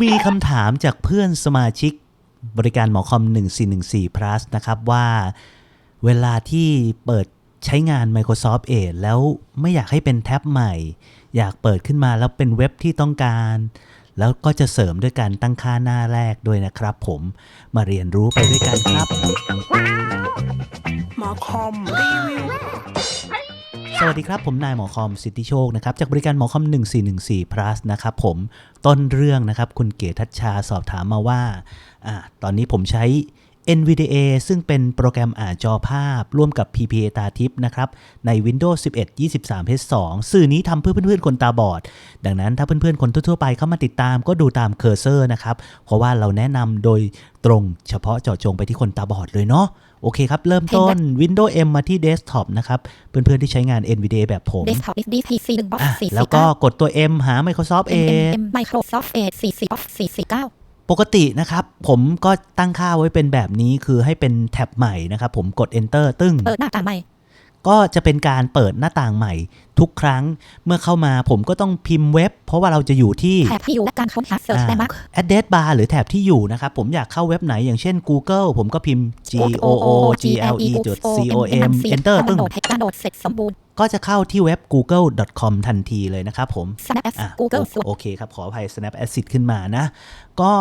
มีคำถามจากเพื่อนสมาชิกบริการหมอคอม 1414 plus นะครับว่าเวลาที่เปิดใช้งาน Microsoft Edge แล้วไม่อยากให้เป็นแท็บใหม่ อยากเปิดขึ้นมาแล้วเป็นเว็บที่ต้องการ แล้วก็จะเสริมด้วยการตั้งค่าหน้าแรกด้วยนะครับผมมาเรียนรู้ไปด้วยกันครับ หมอคอมรีวิว สวัสดีครับ ผมนายหมอคอมสิทธิโชคนะครับจากบริการหมอคอม 1414 plus นะครับผมต้นเรื่องนะครับคุณเก๋ทัชชาสอบถามมาว่าอ่าตอนนี้ผมใช้ NVDA ซึ่งเป็นโปรแกรมอ่านจอภาพ ร่วมกับ PPA ตาทิพย์นะครับ ใน Windows 11 23 H2 สื่อนี้ทำเพื่อเพื่อนๆ คนตาบอด ดังนั้นถ้าเพื่อนๆ คนทั่วๆ ไปเข้ามาติดตามก็ดูตามเคอร์เซอร์นะครับ เพราะว่าเราแนะนำโดยตรงเฉพาะเจาะจงไปที่คนตาบอดเลยเนาะโอเคครับ เริ่มต้น Windows M มาที่ Desktop นะครับ เพื่อนๆ ที่ใช้งาน NVDA แบบผม Desktop is DC 1 box อะ4แล้วก็กดตัว M หา Microsoft Edge M Microsoft Edge 4 box 449 ปกตินะครับผมก็ตั้งค่าไว้เป็นแบบนี้คือให้เป็นแท็บใหม่นะครับ ผมกด Enter ตึ้งเปิดหน้าต่างใหม่ ก็จะเป็นการเปิดหน้าต่างใหม่ ทุกครั้งเมื่อเข้ามาผมก็ต้องพิมพ์เว็บ เพราะว่าเราจะอยู่ที่แถบที่อยู่และการค้นหา Search และ Mark address bar หรือแถบที่อยู่นะครับ ผมอยากเข้าเว็บไหนอย่างเช่น Google ผมก็พิมพ์ g o o g l e c o m enter ตึ้งดาวน์โหลดให้ดาวน์โหลดเสร็จสมบูรณ์ ก็จะเข้าที่เว็บ google.com ทันทีเลยนะครับผม Snap Apps อะ Google โอโอเคครับ ขออภัย Snap Acid ขึ้นมานะ ก็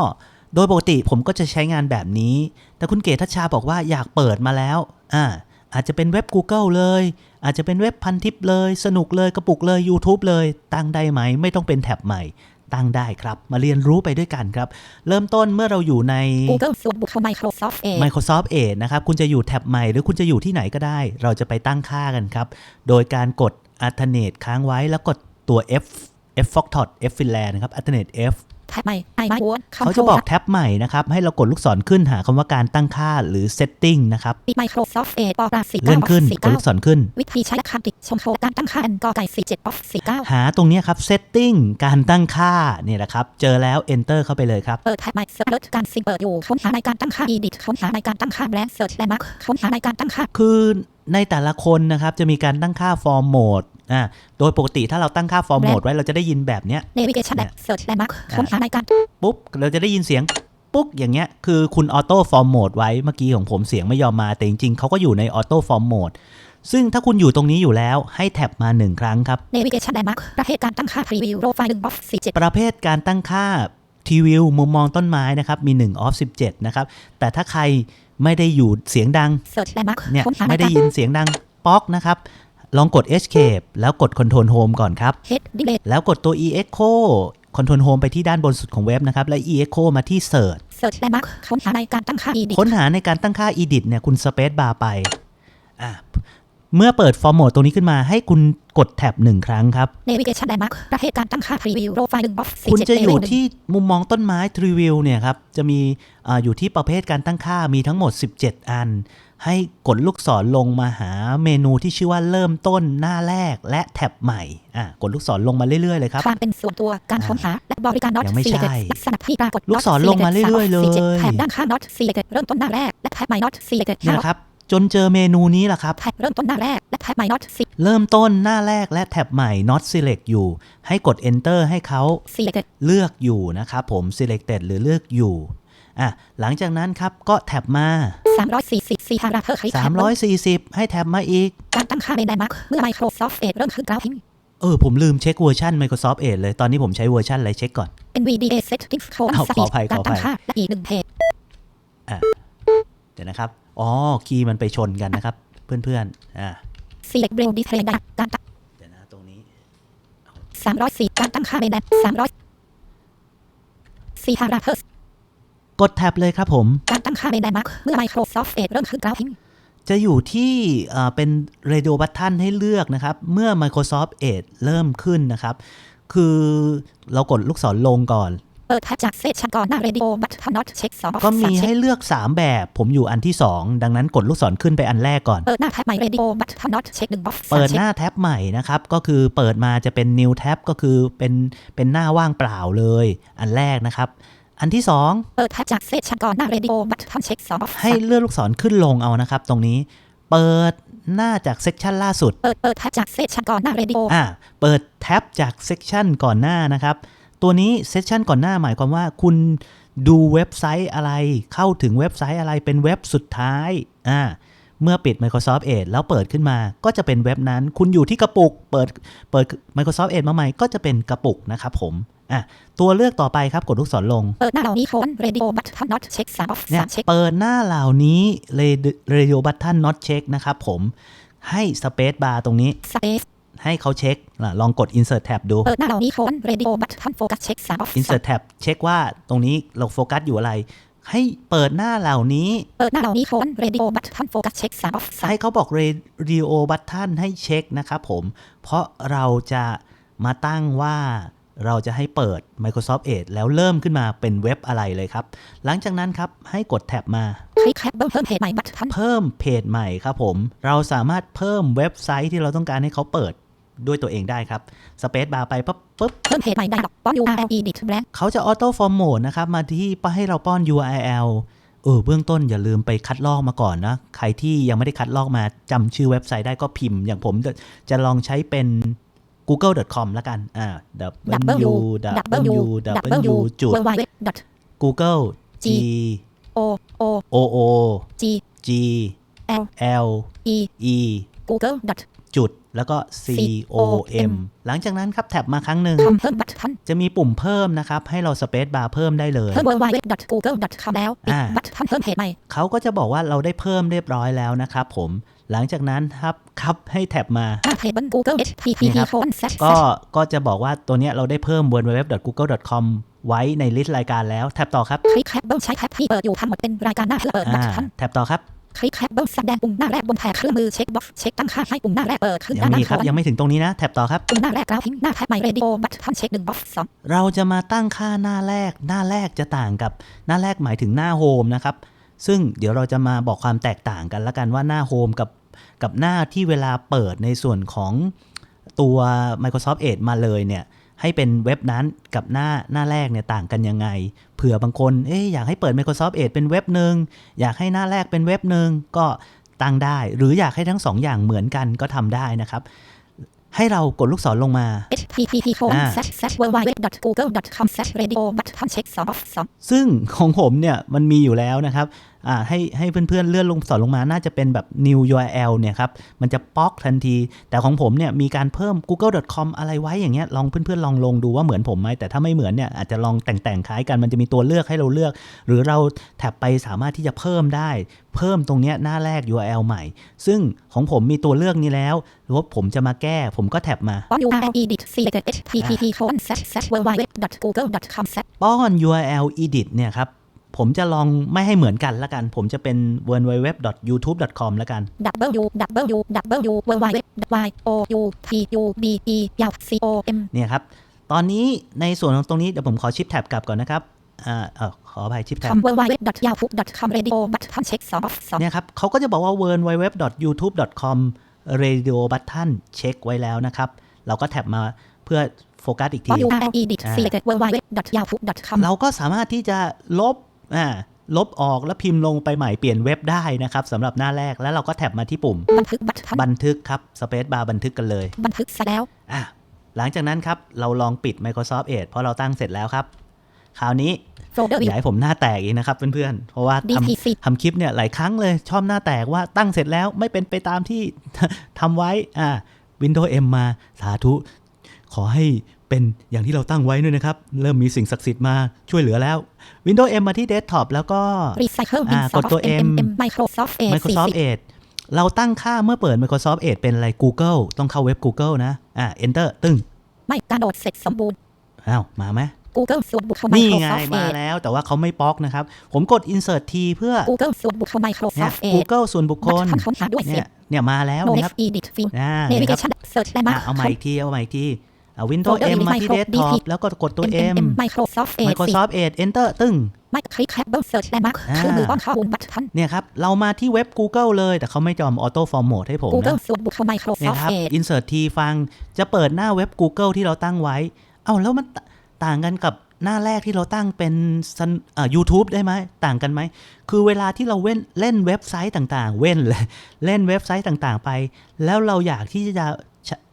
โดยปกติผมก็จะใช้งานแบบนี้ แต่คุณเกทัชชาบอกว่าอยากเปิดมาแล้ว อ่า อาจจะเป็นเว็บ Google เลย อาจจะเป็นเว็บพันทิปเลย สนุกเลย กระปุกเลย YouTube เลย ตั้งได้ไหม ไม่ต้องเป็นแท็บใหม่ ตั้งได้ครับ มาเรียนรู้ไปด้วยกันครับ เริ่มต้นเมื่อเราอยู่ใน Google ส่วนบุคคล Microsoft Edge Microsoft Edge นะครับ คุณจะอยู่แท็บใหม่หรือคุณจะอยู่ที่ไหนก็ได้ เราจะไปตั้งค่ากันครับ โดยการกด alternate ค้างไว้แล้วกดตัว F F Fox Tot F Finland นะครับ alternate F แท็บใหม่ I My Word เขาจะบอกแท็บใหม่นะครับ ให้เรากดลูกศรขึ้นหาคำว่าการตั้งค่าหรือ setting นะครับปิด Microsoft Edge ปอปรา49เลื่อนขึ้นกดลูกศรขึ้น วิธีใช้และคำติดชมโครงการตั้งค่า N กอไก่47 box 49หาตรงเนี้ยครับ setting การตั้งค่าเนี่ยแหละครับ เจอแล้ว enter เข้าไปเลยครับเปิดแท็บใหม่ Search การซิงเปิดอยู่ค้นหาในการตั้งค่า Edit ค้นหาในการตั้งค่า Brand Search และ Mark ค้นหาในการตั้งค่าคือในแต่ละคนนะครับจะมีการตั้งค่า form mode อ่าโดยปกติถ้าเราตั้งค่า form mode ไว้เราจะได้ยินแบบเนี้ย Navigation และ Search และ Mark ค้นหาในการปุ๊บ เราจะได้ยินเสียงปุ๊กอย่างเงี้ย คือคุณออโต้ฟอร์มโหมดไว้เมื่อกี้ของผมเสียงไม่ยอมมา แต่จริงๆเขาก็อยู่ในออโต้ฟอร์มโหมดซึ่งถ้าคุณอยู่ตรงนี้อยู่แล้วให้แท็บมา 1 ครั้งครับ Navigation และ Mark ประเภทการตั้งค่า Preview Profile 1 box 47ประเภทการตั้งค่าทีวิวมุมมองต้นไม้นะครับ มี1 off 17 นะครับ แต่ถ้าใครไม่ได้อยู่เสียงดัง Search และ Mark เนี่ยค้นหาในไม่ได้การยินเสียงดังป๊อกนะครับ ลองกด escape แล้วกด control home ก่อนครับ Head Delete แล้วกดตัว e echo control home ไปที่ด้านบนสุดของเว็บนะครับ และ e echo มาที่ search Search และ Mark ค้นหาในการตั้งค่า Edit ค้นหาในการตั้งค่า edit เนี่ยคุณ space bar ไปอะ เมื่อเปิด form mode ตรงนี้ขึ้นมาให้คุณกดแท็บหนึ่งครั้งครับ Navigation และ Mark ประเภทการตั้งค่า Preview Profile 1 box 47คุณจะอยู่ Level ที่มุมมองต้นไม้ Tree View เนี่ยครับ จะมีอาอยู่ที่ประเภทการตั้งค่ามีทั้งหมด 17 อัน ให้กดลูกศรลงมาหาเมนูที่ชื่อว่าเริ่มต้นหน้าแรกและแท็บใหม่อะกดลูกศรลงมาเรื่อยๆเลยครับความเป็นส่วนตัวการค้นหาและบริการ not ยังไม่ใช่ selected ลักษณะที่ปรากฏลูกศรลงมาเรื่อยๆเลยแถบด้านข้าง not selected เริ่มต้นหน้าแรกและแถบใหม่ not selected เนี่ยนะครับ จนเจอเมนูนี้แหละครับแถบเริ่มต้นหน้าแรกและแถบใหม่ not se- เริ่มต้นหน้าแรกและแท็บใหม่ not select อยู่ ให้กด enter ให้เขา selected เลือกอยู่นะครับผม selected หรือเลือกอยู่อะหลังจากนั้นครับก็แท็บมา 344 4 character ใช้แถบ340 ให้แท็บมาอีก การตั้งค่าใน Mark เมื่อ Microsoft Edge เริ่มขึ้นกราฟิกเออ ผมลืมเช็คเวอร์ชัน Microsoft Edge เลย ตอนนี้ผมใช้เวอร์ชันอะไรเช็คก่อน NVDA settings โค้งอ้าวสปีขอดอภัยการขออภัตั้ยงค่าและอีกหนึ่งเพจเดี๋ยวนะครับ อ๋อ คีย์มันไปชนกันนะครับ เพื่อนๆ อ่า select braille display ได้การตั้งเดี๋ยวนะตรงนี้304การตั้งค่าใน300 4 character กดแท็บเลยครับผม การตั้งค่าใน Mark เมื่อ Microsoft Edge เริ่มขึ้นกราฟิกจะอยู่ที่อ่าเป็น Radio Button ให้เลือกนะครับ เมื่อ Microsoft Edge เริ่มขึ้นนะครับ คือเรากดลูกศรลงก่อน เปิดแท็บจากเซสชันก่อนหน้า radio button not check 2ก็มีให้เลือก 3 แบบผมอยู่อันที่ 2 ดังนั้นกดลูกศรขึ้นไปอันแรกก่อน เปิดหน้าแท็บใหม่ radio button not check 1 box เปิดหน้าแท็บใหม่นะครับ ก็คือเปิดมาจะเป็น new tab ก็คือเป็นเป็นหน้าว่างเปล่าเลย อันแรกนะครับอันที่ 2 เปิดแท็บจากเซสชันก่อนหน้า radio button check 2 box ให้เลื่อนลูกศรขึ้นลงเอานะครับ ตรงนี้เปิดหน้าจากเซกชันล่าสุด เปิดเปิดแท็บจากเซสชันก่อนหน้า radio อ่าเปิดแท็บจากเซกชันก่อนหน้านะครับ ตัวนี้เซสชันก่อนหน้าหมายความว่าคุณดูเว็บไซต์อะไร เข้าถึงเว็บไซต์อะไรเป็นเว็บสุดท้ายอ่าเมื่อปิด Microsoft Edge แล้วเปิดขึ้นมาก็จะเป็นเว็บนั้น คุณอยู่ที่กระปุก เปิดเปิด Microsoft Edge มาใหม่ก็จะเป็นกระปุกนะครับผมอะตัวเลือกต่อไปครับกดลูกศรลง เปิดหน้าเหล่านี้โคน radio button not check สาม off เนี่ยสามเช็คเปิดหน้าเหล่านี้ radio button not check นะครับผมให้ space bar ตรงนี้ space ให้เขาเช็คล่ะลองกด insert tab ดู เปิดหน้าเหล่านี้โคน radio button focus check สาม off insert tab เช็คว่าตรงนี้เราโฟกัสอยู่อะไร ให้เปิดหน้าเหล่านี้ เปิดหน้าเหล่านี้โคน radio button focus check สาม off สามให้เขาบอก radio button ให้เช็คนะครับผม เพราะเราจะมาตั้งว่าเราจะให้เปิด Microsoft Edge แล้วเริ่มขึ้นมาเป็นเว็บอะไรเลยครับ หลังจากนั้นครับ ให้กดแท็บมาคลิกแคปเพิ่มเพจใหม่ button เพิ่มเพจใหม่ครับผม เราสามารถเพิ่มเว็บไซต์ที่เราต้องการให้เขาเปิด ด้วยตัวเองได้ครับสเปซบาร์ไปปั๊บปุ๊บเพิ่มเพจใหม่ได้หรอกป้อน URL edit blank เขาจะออโต้ฟอร์มโหมดนะครับ มาที่ให้เราป้อน URL เออเบื้องต้นอย่าลืมไปคัดลอกมาก่อนนะ ใครที่ยังไม่ได้คัดลอกมาจำชื่อเว็บไซต์ได้ก็พิมพ์ อย่างผมจะจะลองใช้เป็น google.com แล้วกันอ่า w w w จุด www google g o o o o g g l l e e google จุด แล้วก็ c o m หลังจากนั้นครับแท็บมาครั้งหนึ่งคำเพิ่ม button จะมีปุ่มเพิ่มนะครับ ให้เราสเปซบาร์เพิ่มได้เลย เพิ่ม www.google.com แล้วปิดอ่า button เพิ่มเพจใหม่เขาก็จะบอกว่าเราได้เพิ่มเรียบร้อยแล้วนะครับผมหลังจากนั้นครับครับให้แท็บมาหน้าเพจบน Google http นี่ครับ colon slash ก็ก็จะบอกว่าตัวเนี้ยเราได้เพิ่ม www.google.com ไว้ในลิสต์รายการแล้ว แท็บต่อครับคลิกแคปเบิลใช้แท็บที่เปิดอยู่ทั้งหมดเป็นรายการหน้าเพื่อเปิดอ่า button แท็บต่อครับ คลิกแคปเบิลแสดงปุ่มหน้าแรกบนแถบเครื่องมือเช็คบ็อกซ์เช็คตั้งค่าให้ปุ่มหน้าแรกเปิดขึ้นยัด้างนมีล่างครับของยังไม่ถึงตรงนี้นะ แท็บต่อครับ ปุ่มหน้าแรกกราวทิ้งหน้าแท็บใหม่ radio button เช็คหนึ่งบ็อกซ์สองเราจะมาตั้งค่าหน้าแรก หน้าแรกจะต่างกับหน้าแรกหมายถึงหน้าโฮมนะครับ ซึ่งเดี๋ยวเราจะมาบอกความแตกต่างกันละกันว่าหน้าโฮมกับกับหน้าที่เวลาเปิดในส่วนของตัว Microsoft Edge มาเลยเนี่ย ให้เป็นเว็บนั้นกับหน้าหน้าแรกเนี่ยต่างกันยังไง เผื่อบางคนเอ๊ะอยากให้เปิด Microsoft Edge เป็นเว็บหนึ่งอยากให้หน้าแรกเป็นเว็บหนึ่งก็ตั้งได้ หรืออยากให้ทั้งสองอย่างเหมือนกันก็ทำได้นะครับให้เรากดลูกศรลงมา http colon อ่า slash slash www.google.com slash radio button เช็คสองบ็อกซ์สองซึ่งของผมเนี่ยมันมีอยู่แล้วนะครับอ่า ให้ให้เพื่อนๆเลื่อนลงสอนลงมาน่าจะเป็นแบบ new URL เนี่ยครับ มันจะป๊อกทันที แต่ของผมเนี่ยมีการเพิ่ม google.com อะไรไว้อย่างเงี้ยลองเพื่อนๆลองลงดูว่าเหมือนผมไหมแต่ถ้าไม่เหมือนเนี่ยอาจจะลองแต่งๆคล้ายกันมันจะมีตัวเลือกให้เราเลือก หรือเราแท็บไปสามารถที่จะเพิ่มได้ เพิ่มตรงเนี้ยหน้าแรก URL ใหม่ ซึ่งของผมมีตัวเลือกนี้แล้วหรือว่าผมจะมาแก้ผมก็แท็บมาป้อน URL edit selected http colon slash slash www.google.com slash ป้อน URL edit เนี่ยครับ ผมจะลองไม่ให้เหมือนกันละกัน ผมจะเป็น www.youtube.com ละกัน www www y o u t u b e ยาว c o m เนี่ยครับ ตอนนี้ในส่วนของตรงนี้เดี๋ยวผมขอชิปแท็บกลับก่อนนะครับอ่าเออขออภัยชิปแท็บคำ www.yahoo.com radio button เช็คสองบ็อกซ์สองเนี่ยครับเขาก็จะบอกว่า www.youtube.com radio button เช็คไว้แล้วนะครับ เราก็แท็บมาเพื่อโฟกัสอีกป้อนที URL edit อ่า selected www.yahoo.com เราก็สามารถที่จะลบ อ่าลบออกแล้วพิมพ์ลงไปใหม่เปลี่ยนเว็บได้นะครับสำหรับหน้าแรกแล้วเราก็แท็บมาที่ปุ่ม บันทึก button บันทึกครับ Space Bar บันทึกกันเลย บันทึกเสร็จแล้วอะหลังจากนั้นครับ เราลองปิด Microsoft Edge เพราะเราตั้งเสร็จแล้วครับ คราวนี้ folder อย่าให้ผมหน้าแตกอีกนะครับเพื่อนๆ เพราะว่าท DTC ำทำคลิปเนี่ยหลายครั้งเลยชอบหน้าแตกว่าตั้งเสร็จแล้วไม่เป็นไปตามที่ทำไว้อ่า Windows M มาสาธุ ขอให้ เป็นอย่างที่เราตั้งไว้ด้วยนะครับ เริ่มมีสิ่งศักดิ์สิทธิ์มาช่วยเหลือแล้ว Windows M มาที่ Desktop แล้วก็ recycle อ่า bin กดตัว M Microsoft Edge Microsoft Edge เราตั้งค่าเมื่อเปิด Microsoft Edge เป็นอะไร Google ต้องเข้าเว็บ Google นะ อ่า Enter ตึ้ง ไม่การโหลดเสร็จสมบูรณ์ อ้าว มาไหม Google ส่วนบุคคลนี่ไง Microsoft มา Edge แล้วแต่ว่าเขาไม่ป๊อกนะครับ ผมกด insert T เพื่อ Google ส่วนบุคคลเนี่ย Microsoft Edge Google ส่วนบุคคลบัตรค้นหาด้วยเนี่เสียยงเนี่ยมาแล้ว No นะครับ Next Edit Film อ่าเนี่ยครับ Navigation Search และอะ Mark เอาใหม่อีกทีเอาใหม่อีกที เอา Windows Folder M มาที่ Micro Desktop DP แล้วก็กดตัว M Microsoft Edge Microsoft Edge Enter ตึ้งไม่คลิกแคปเบิลเซิร์ชและมาร์คอ่าเครื่องมือป้อนข้อมูลบัตทันเนี่ยครับ เรามาที่เว็บ Google เลยแต่เขาไม่ยอม Auto Format ให้ผม Google นะส่วนบุคคลเนี่ย Microsoft ครับ Edge insert T ฟังจะเปิดหน้าเว็บ Google ที่เราตั้งไว้ เอ้าแล้วมันตต่างกันกับหน้าแรกที่เราตั้งเป็นซันอ่า YouTube ได้ไหมต่างกันไหม คือเวลาที่เราเว้นเล่นเว็บไซต์ต่างๆ เว้นเลย เล่นเว็บไซต์ต่างๆไป แล้วเราอยากที่จะ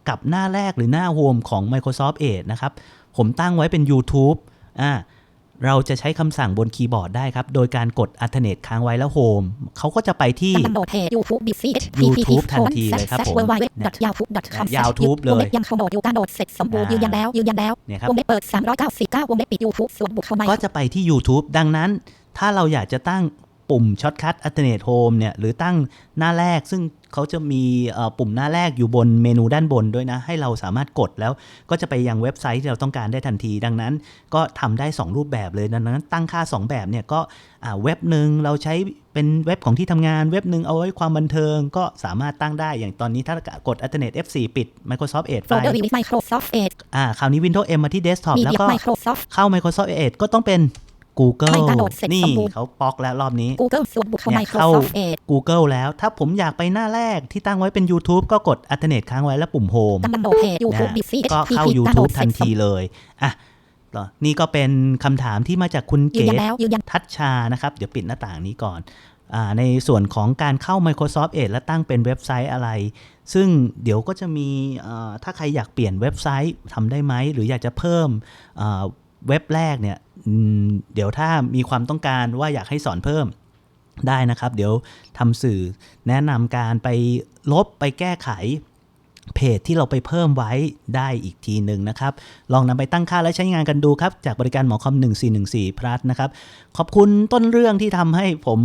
กลับหน้าแรกหรือหน้าโฮมของ Microsoft Edge นะครับผผมตั้งไว้เป็น YouTube อ่าเราจะใช้คำสั่งบนคีย์บอร์ดได้ครับ โดยการกด alternate ค้างไว้แล้วโฮมเขาก็จะไปที่กำลังโหลดเพจ YouTube b c h YouTube ทันทีเลยครับผม w w w y a h o o c o m ยาวทูบเลยยังเข้าโหมดอยู่การโหลดเสร็จสมบูรณ์อ่ายืยืนยันแล้วยืนยันแล้วเนี่ยครับวงเล็บเปิด 399วงเล็บปิด YouTube ส่วนบุคคลใหม่ก็จะไปที่ YouTube ดังนั้น ถ้าเราอยากจะตั้ง ปุ่มช็อตคั t alternate home เนี่ยหรือตั้งหน้าแรกซึ่งเขาจะมีเอ่อปุ่มหน้าแรกอยู่บนเมนูด้านบนด้วยนะ ให้เราสามารถกดแล้วก็จะไปยังเว็บไซต์ที่เราต้องการได้ทันที ดังนั้นก็ทำได้ 2 รูปแบบเลยดังนั้นตั้งค่า 2 แบบเนี่ยก็อ่าเว็บหนึ่งเราใช้เป็นเว็บของที่ทำงาน เว็บหนึ่งเอาไว้ความบันเทิงก็สามารถตั้งได้อย่างตอนนี้ถ้ากด alternate F4 ปิด Microsoft Edge โฟลไฟเดอร์ล์รีวิว Microsoft Edge อ่าคราวนี้ Windows M มาที่ Desktop แล้ว Media ก็ Microsoft เข้า Microsoft Edge ก็ต้องเป็น Google ให้ดาวน์โหลดเสร็จนี่สมบูรณ์เขาป๊อกแล้วรอบนี้ Google ส่วนบุคคลเนี่ยเข้า Microsoft Edge Google แล้วถ้าผมอยากไปหน้าแรกที่ตั้งไว้เป็น YouTube ก็กด alternate ค้างไว้แล้วปุ่ม Home กำลังโหลดเพจ YouTube นะ b c h ก็เข้าดาวน์โหล YouTube ดเสทัร็นจสมทีเลยอะต่อนี่ก็เป็นคำถามที่มาจากคุณยืนเก๋ยันแล้วยืนยันทัชชานะครับ เดี๋ยวปิดหน้าต่างนี้ก่อนอาในส่วนของการเข้า Microsoft Edge และตั้งเป็นเว็บไซต์อะไร ซึ่งเดี๋ยวก็จะมีอ่าถ้าใครอยากเปลี่ยนเว็บไซต์ทำได้ไหม หรืออยากจะเพิ่มอ่าเว็บแรกเนี่ยอืม เดี๋ยวถ้ามีความต้องการว่าอยากให้สอนเพิ่มได้นะครับ เดี๋ยวทำสื่อแนะนำการไปลบไปแก้ไขเพจที่เราไปเพิ่มไว้ได้อีกทีหนึ่งนะครับ ลองนำไปตั้งค่าและใช้งานกันดูครับ จากบริการหมอคอม1414พลัสนะครับ ขอบคุณต้นเรื่องที่ทำให้ผม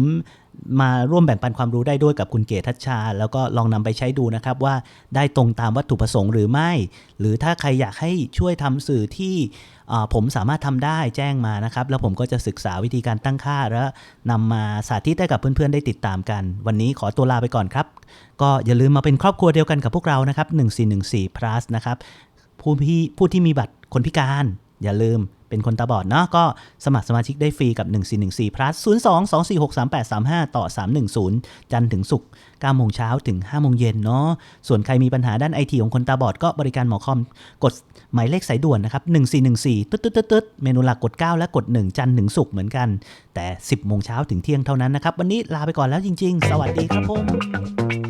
มาร่วมแบ่งปันความรู้ได้ด้วยกับคุณเกศทัชชา แล้วก็ลองนำไปใช้ดูนะครับว่าได้ตรงตามวัตถุประสงค์หรือไม่ หรือถ้าใครอยากให้ช่วยทำสื่อที่ผมสามารถทำได้แจ้งมานะครับ แล้วผมก็จะศึกษาวิธีการตั้งค่า และนำมาสาธิตให้กับเพื่อนๆ ได้ติดตามกัน วันนี้ขอตัวลาไปก่อนครับ ก็อย่าลืมมาเป็นครอบครัวเดียวกันกับพวกเรานะครับ1414 plus นะครับผู้ที่ผู้ที่มีบัตรคนพิการ อย่าลืมเป็นคนตาบอดเนาะก็สมัครสมาชิกได้ฟรีกับ 1414 plus 02 246 3835 ต่อ 310 จันทร์ถึงศุกร์9โมงเช้าถึง 5 โมงเย็นเนาะส่วนใครมีปัญหาด้านไอทีของคนตาบอดก็บริการหมอคอม กดหมายเลขสายด่วนนะครับ 1414 ตึ๊ดตึ๊ดตึ๊ดตึ๊ดเมนูหลักกด 9 และกด 1 จันทร์ถึงศุกร์เหมือนกัน แต่ 10 โมงเช้าถึงเที่ยงเท่านั้นนะครับ วันนี้ลาไปก่อนแล้วจริง ๆ สวัสดีครับผม